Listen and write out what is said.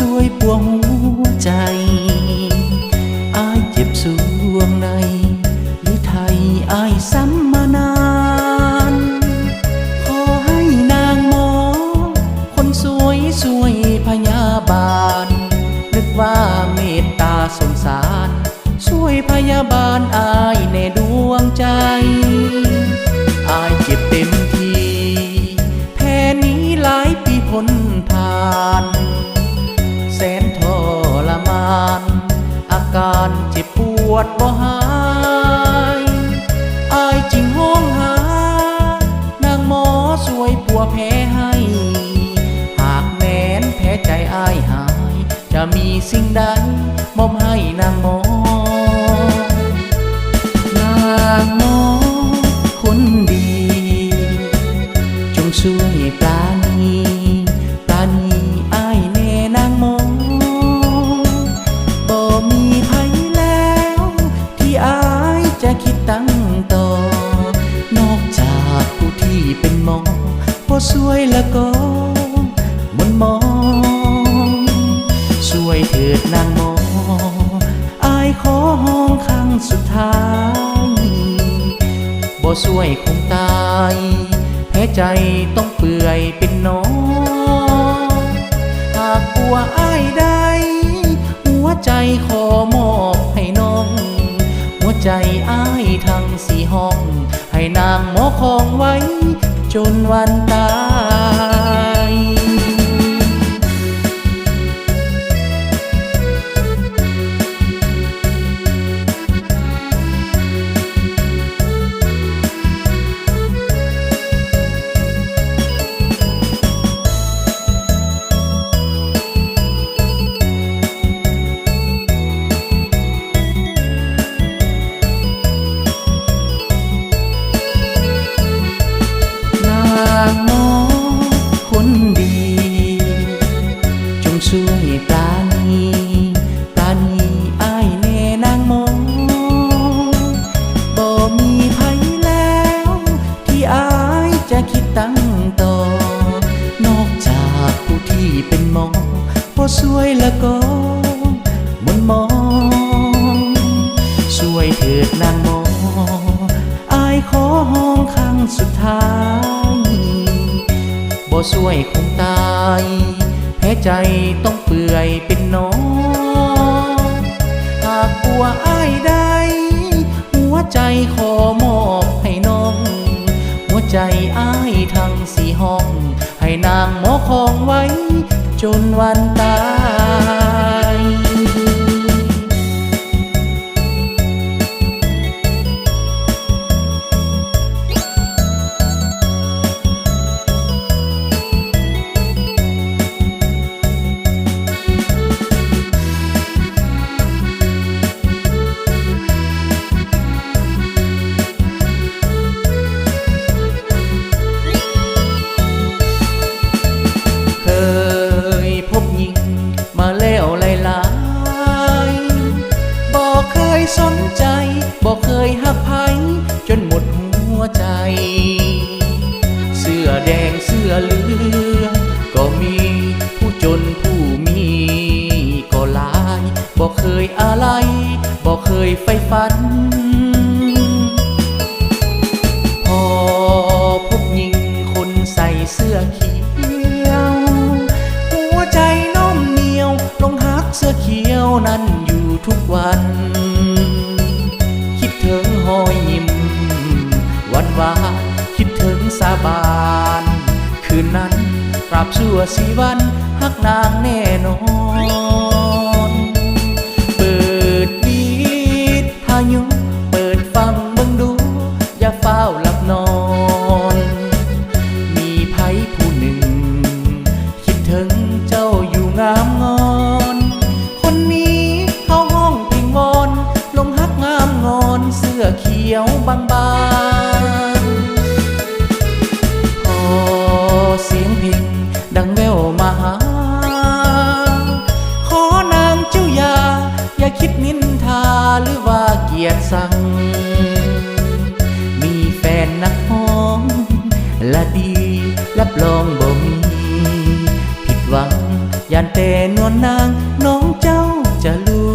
สวยปวงหัวใจอายเจ็บสวงในหรือไทยอายซ้ำมานาน ขอให้นางหมอ คนสวยสวยพยาบาล นึกว่าเมตตาสงสาร ช่วยพยาบาลอายในดวงใจ วดบ่หายอายจึงห้องหา นางหมอสวยปัวแพ้ให้ หากแม้นแพ้ใจอายหาย จะมีสิ่งใดมอบให้นางหมอ สวยล้วก็มนมองช่วยเถิดนางมองอายขอห้องครั้งสุดท้ายบ่สวยคงตายแพ้ใจต้องเปื่อยเป็นน้องหากปัวอ้ายได้หัวใจขอมอบให้น้อง หัวใจอ้ายทั้งสี่ห้อง ให้นางหมอคองไว้ จนวันตาย ปราณีปราณีอ้ายแน่นางมองบ่มีภัยแล้ว ที่อายจะคิดตั้งต่อ นอกจากผู้ที่เป็นหมอบ่สวยแล้วก็มนมองช่วยเถิดนางมองอายขอห้องครั้งสุดท้ายบ่สวยคงตาย แพ้ใจต้องเปื่อยเป็นน้อง หากปัวอ้ายได้ หัวใจขอมอบให้น้อง หัวใจอ้ายทั้งสี่ห้อง ให้นางหมอคองไว้ จนวันตาย อเลือ ก็มีผู้จนผู้มีก็หลายบอกเคยอะไรบอกเคยไฟฝัน พอพบหญิงคนใส่เสื้อเขียว หัวใจน้อมเหนียวลงหักเสื้อเขียวนั้นอยู่ทุกวัน คิดถึงหอยยิ้มวันวานคิดถึงสาบาน คืนนั้นปรับชั่วสีวันหักนางแน่นอนเปิดวีดพายุเปิดฟังบิ่งดู อย่าเฝ้าหลับนอน มีไผผู้หนึ่ง คิดถึงเจ้าอยู่งามงอน คนนี้เข้าห้องพิงวอนลงฮักงามงอนเสื้อเขียวบาง กาเต้นวนนางน้องเจ้าจะรู้